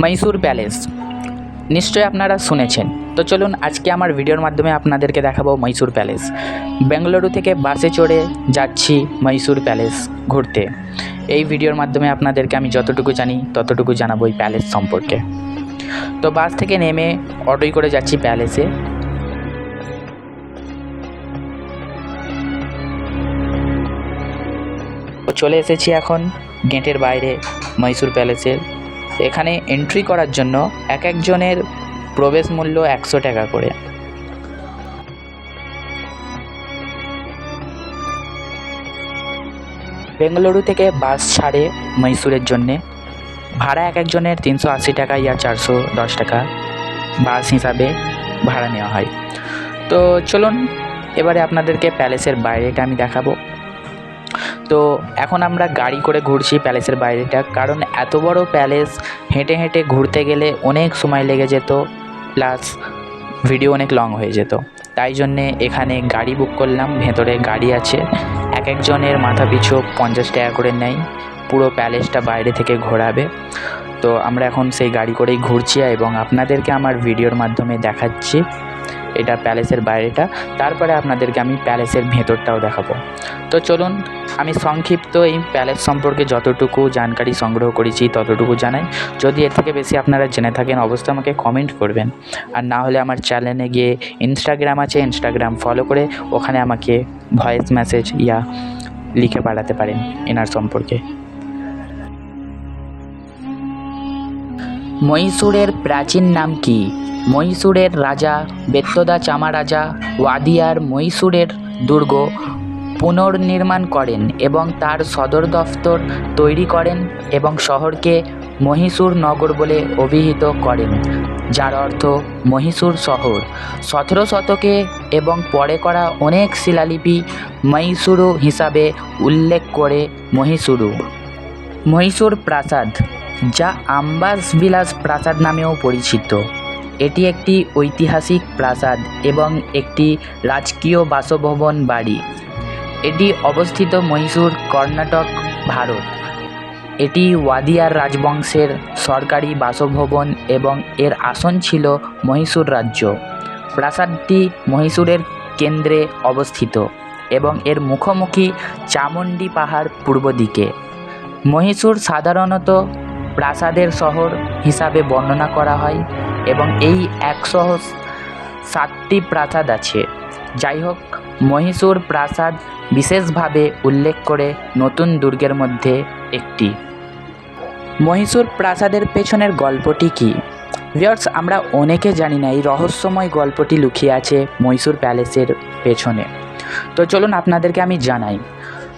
Mysore palace নিশ্চয়ই আপনারা শুনেছেন। তো চলুন আজকে আমার ভিডিওর মাধ্যমে আপনাদেরকে দেখাবো মহীশূর প্যালেস বেঙ্গালুরু থেকে বাসে চড়ে যাচ্ছি মহীশূর প্যালেস ঘুরতে। এই ভিডিওর মাধ্যমে আপনাদেরকে আমি যতটুকু জানি, ততটুকু জানাব এই প্যালেস সম্পর্কে। তো বাস থেকে নেমে অটোয় করে যাচ্ছি প্যালেসে চলে এসেছি এখন গেটের বাইরে মহীশূর প্যালেসের এখানে এন্ট্রি করার জন্য এক একজনের প্রবেশ মূল্য একশো টাকা করে। বেঙ্গালুরু থেকে বাস ছাড়ে মহীশূরের জন্যে। ভাড়া এক একজনের তিনশো আশি টাকা ইয়া চারশো দশ টাকা। বাস হিসাবে ভাড়া নেওয়া হয়। তো চলুন, এবারে আপনাদেরকে প্যালেসের বাইরেটা আমি দেখাবো। তো এখন আমরা গাড়ি করে ঘুরছি প্যালেসের বাইরেটা, কারণ এত বড় প্যালেস, হেঁটে হেঁটে ঘুরতে গেলে অনেক সময় লেগে যেত, প্লাস ভিডিও অনেক লং হয়ে যেত। তাই জন্যে এখানে গাড়ি বুক করলাম, ভেতরে গাড়ি আছে। এক একজনের মাথা পিছু পঞ্চাশ টাকা করে নেয়, পুরো প্যালেসটা বাইরে থেকে ঘোরাবে। তো আমরা এখন সেই গাড়ি করেই ঘুরছি এবং আপনাদেরকে আমার ভিডিওর মাধ্যমে দেখাচ্ছি। এটা প্যালেসের বাইরেটা। তারপরে আপনাদেরকে আমি প্যালেসের ভেতরটাও দেখাবো। তো চলুন, আমি সংক্ষিপ্ত এই প্যালেস সম্পর্কে যতটুকু জানকারি সংগ্রহ করেছি ততটুকু জানাই। যদি এর থেকে বেশি আপনারা জেনে থাকেন, অবশ্যই আমাকে কমেন্ট করবেন। আর না হলে আমার চ্যানেলে গিয়ে ইনস্টাগ্রাম আছে ইনস্টাগ্রাম ফলো করে ওখানে আমাকে ভয়েস মেসেজ ইয়া লিখে পাঠাতে পারেন এনার সম্পর্কে। মহীশূরের প্রাচীন নাম কি? মহীশূরের রাজা, বেত্তদা চামারাজা ওয়াদিয়ার মহীশূরের দুর্গ পুনর্নির্মাণ করেন এবং তার সদর দফতর তৈরি করেন এবং শহরকে মহীশূর নগর বলে অভিহিত করেন, যার অর্থ মহীশূর শহর। সতেরো শতকে এবং পরে করা অনেক শিলালিপি মহীশূরু হিসাবে উল্লেখ করে মহীশূরু। মহীশূর প্রাসাদ, যা আম্বাস বিলাস প্রাসাদ নামেও পরিচিত। এটি একটি ঐতিহাসিক প্রাসাদ এবং একটি রাজকীয় বাসভবন বাড়ি। এটি অবস্থিত মহীশূর কর্ণাটক, ভারত। এটি ওয়াদিয়ার রাজবংশের সরকারি বাসভবন এবং এর আসন ছিল মহীশূর রাজ্য। প্রাসাদটি মহীশূরের কেন্দ্রে অবস্থিত এবং এর মুখোমুখি চামুণ্ডী পাহাড় পূর্ব দিকে। মহীশূর সাধারণত প্রাসাদের শহর হিসাবে বর্ণনা করা হয়। এবং এই একশো সাতটি প্রাসাদ আছে। যাই হোক মহীশূর প্রাসাদ বিশেষভাবে উল্লেখ করে নতুন দুর্গের মধ্যে একটি। মহীশূর প্রাসাদের পেছনের গল্পটি কী? ভিওর্স আমরা অনেকে জানি না এই রহস্যময় গল্পটি লুকিয়ে আছে মহীশূর প্যালেসের পেছনে। তো চলুন আপনাদেরকে আমি জানাই।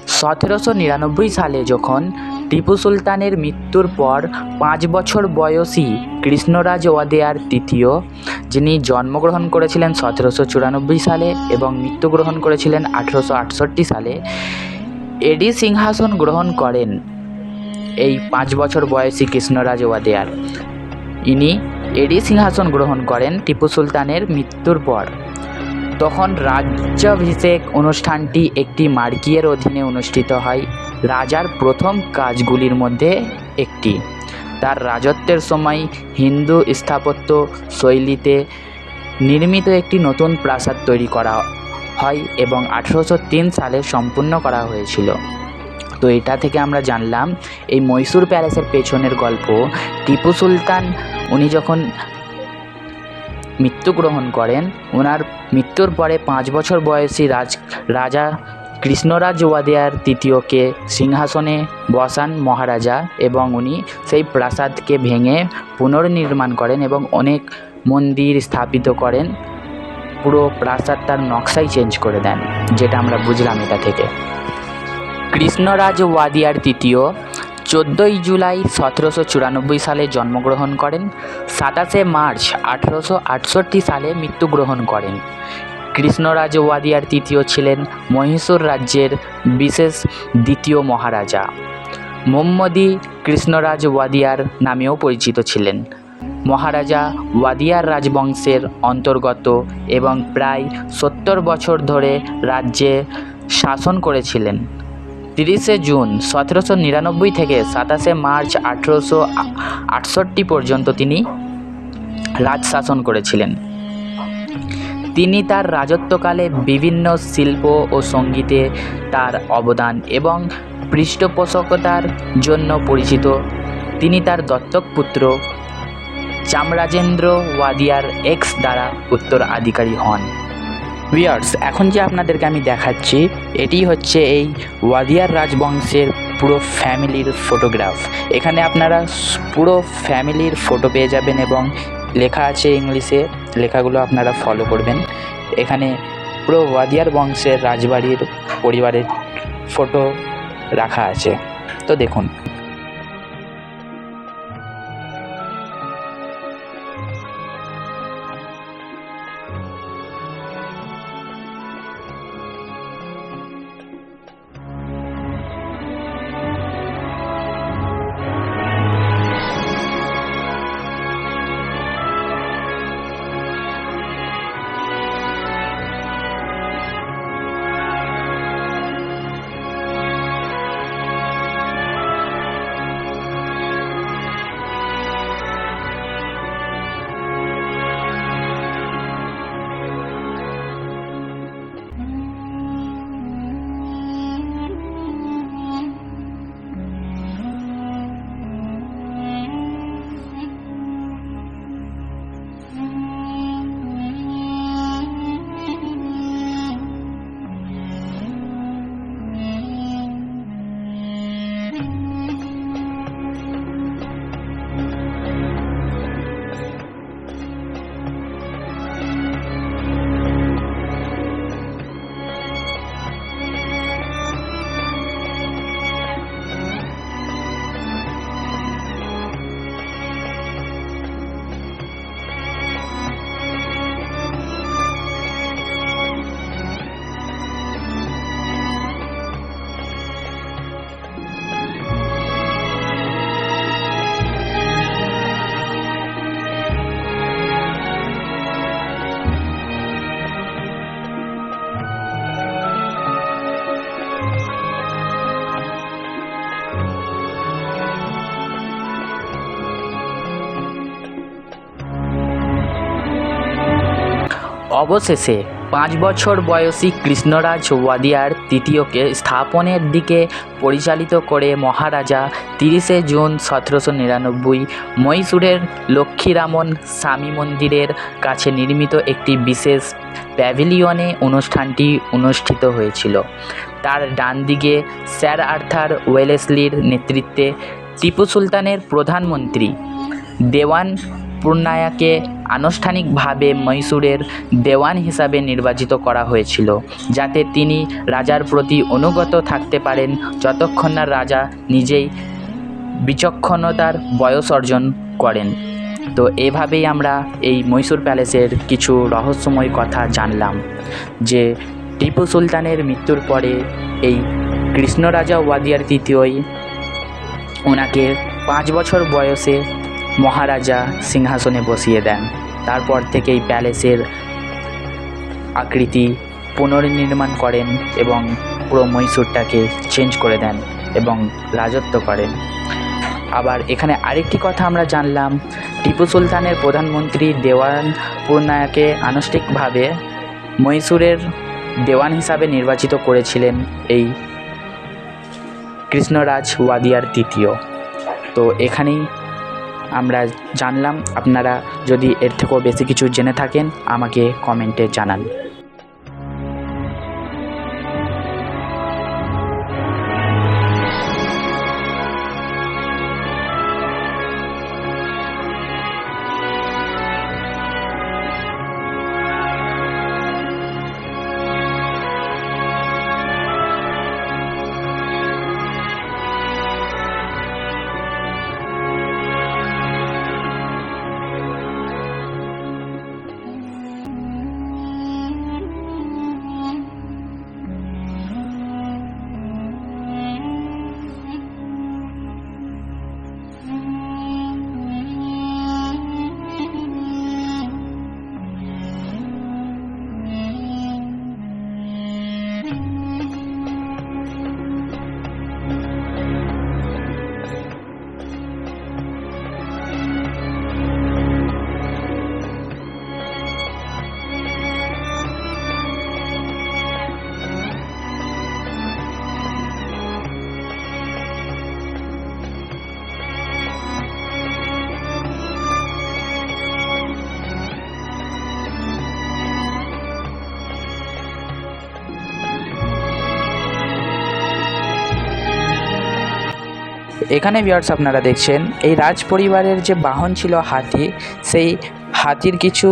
সতেরোশো নিরানব্বই সালে যখন টিপু সুলতানের মৃত্যুর পর পাঁচ বছর বয়সী কৃষ্ণরাজ ওয়াদেয়ার তৃতীয়, যিনি জন্মগ্রহণ করেছিলেন সতেরোশো চুরানব্বই সালে এবং মৃত্যুগ্রহণ করেছিলেন আঠেরোশো আটষট্টি সালে। এডি সিংহাসন গ্রহণ করেন এই পাঁচ বছর বয়সী কৃষ্ণরাজ ওয়াদেয়ার। ইনি এডি সিংহাসন গ্রহণ করেন টিপু সুলতানের মৃত্যুর পর। তখন রাজ্যাভিষেক অনুষ্ঠানটি একটি মার্কিয়ের অধীনে অনুষ্ঠিত হয়। রাজার প্রথম কাজগুলির মধ্যে একটি। তার রাজত্বের সময় হিন্দু স্থাপত্য শৈলীতে নির্মিত একটি নতুন প্রাসাদ তৈরি করা হয় এবং আঠেরোশো তিন সালে সম্পূর্ণ করা হয়েছিল। তো এটা থেকে আমরা জানলাম, এই মহীশূর প্যালেসের পেছনের গল্প। টিপু সুলতান, উনি যখন মৃত্যুগ্রহণ করেন। ওনার মৃত্যুর পরে পাঁচ বছর বয়সী রাজ, রাজা কৃষ্ণরাজ ওয়াদিয়ার তৃতীয়কে সিংহাসনে বসান মহারাজা এবং উনি সেই প্রাসাদকে ভেঙে পুনর্নির্মাণ করেন এবং অনেক মন্দির স্থাপিত করেন। পুরো প্রাসাদ তার নকশাই চেঞ্জ করে দেন, যেটা আমরা বুঝলাম এটা থেকে। কৃষ্ণরাজ ওয়াদিয়ার তৃতীয় চোদ্দোই জুলাই সতেরোশো চুরানব্বই সালে জন্মগ্রহণ করেন। সাতাশে মার্চ আঠেরোশো আটষট্টি সালে মৃত্যুগ্রহণ করেন। কৃষ্ণরাজ ওয়াদিয়ার তৃতীয় ছিলেন মহীশূর রাজ্যের বিশেষ দ্বিতীয় মহারাজা। মোহাম্মদী কৃষ্ণরাজ ওয়াদিয়ার নামেও পরিচিত ছিলেন। মহারাজা ওয়াদিয়ার রাজবংশের অন্তর্গত এবং প্রায় সত্তর বছর ধরে রাজ্যে শাসন করেছিলেন। তিরিশে জুন সতেরোশো নিরানব্বই থেকে সাতাশে মার্চ আঠেরোশো আটষট্টি পর্যন্ত তিনি রাজ শাসন করেছিলেন। তিনি তার রাজত্বকালে বিভিন্ন শিল্প ও সঙ্গীতে তার অবদান এবং পৃষ্ঠপোষকতার জন্য পরিচিত। তিনি তার দত্তক পুত্র চামরাজেন্দ্র ওয়াদিয়ার এক্স দ্বারা উত্তরাধিকারী হন। ভিউয়ার্স এখন যে আপনাদেরকে আমি দেখাচ্ছি, এটি হচ্ছে এই ওয়াদিয়ার রাজবংশের পুরো ফ্যামিলির ফটোগ্রাফ। এখানে আপনারা পুরো ফ্যামিলির ফটো পেয়ে যাবেন এবং লেখা আছে ইংলিশে, লেখাগুলো আপনারা ফলো করবেন। এখানে পুরো ওয়াদিয়ার বংশের রাজবাড়ির পরিবারের ফটো রাখা আছে। তো দেখুন। অবশেষে পাঁচ বছর বয়সী কৃষ্ণরাজ ওয়াদিয়ার তৃতীয়কে স্থাপনের দিকে পরিচালিত করে মহারাজা তিরিশে জুন সতেরোশো নিরানব্বই মহীশূরের লক্ষ্মীরামন স্বামী মন্দিরের কাছে নির্মিত একটি বিশেষ প্যাভিলিয়নে অনুষ্ঠানটি অনুষ্ঠিত হয়েছিল। তার ডান দিকে স্যার আর্থার ওয়েলেসলির নেতৃত্বে টিপু সুলতানের প্রধানমন্ত্রী দেওয়ান পূর্ণায়াকে আনুষ্ঠানিকভাবে মহীশূরের দেওয়ান হিসাবে নির্বাচিত করা হয়েছিল, যাতে তিনি রাজার প্রতি অনুগত থাকতে পারেন যতক্ষণ না রাজা নিজেই বিচক্ষণতার বয়স অর্জন করেন। তো এভাবেই আমরা এই মহীশূর প্যালেসের কিছু রহস্যময় কথা জানলাম, যে টিপু সুলতানের মৃত্যুর পরে এই কৃষ্ণরাজা ওয়াদিয়ার তৃতীয়ই ওনাকে পাঁচ বছর বয়সে মহারাজা সিংহাসনে বসিয়ে দেন। তারপর থেকে এই প্যালেসের আকৃতি পুনর্নির্মাণ করেন এবং পুরো মহীশূরটাকে চেঞ্জ করে দেন এবং রাজত্ব করেন। আবার এখানে আরেকটি কথা আমরা জানলাম, টিপু সুলতানের প্রধানমন্ত্রী দেওয়ান পূর্ণায়াকে আনুষ্ঠানিকভাবে মহীশূরের দেওয়ান হিসাবে নির্বাচিত করেছিলেন এই কৃষ্ণরাজ ওয়াদিয়ার তৃতীয়। তো এখানেই আমরা জানলাম আপনারা যদি এর থেকেও বেশি কিছু জেনে থাকেন আমাকে কমেন্টে জানান। এখানে বিয়ার্স আপনারা দেখছেন, এই রাজ পরিবারের যে বাহন ছিল হাতি, সেই হাতির কিছু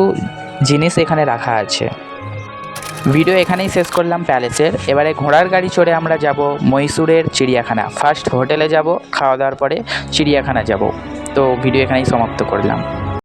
জিনিস এখানে রাখা আছে। ভিডিও এখানেই শেষ করলাম প্যালেসের। এবারে ঘোড়ার গাড়ি চড়ে আমরা যাব মহীশূরের চিড়িয়াখানা। ফার্স্ট হোটেলে যাব, খাওয়া দাওয়ার পরে চিড়িয়াখানা যাব। তো ভিডিও এখানেই সমাপ্ত করলাম।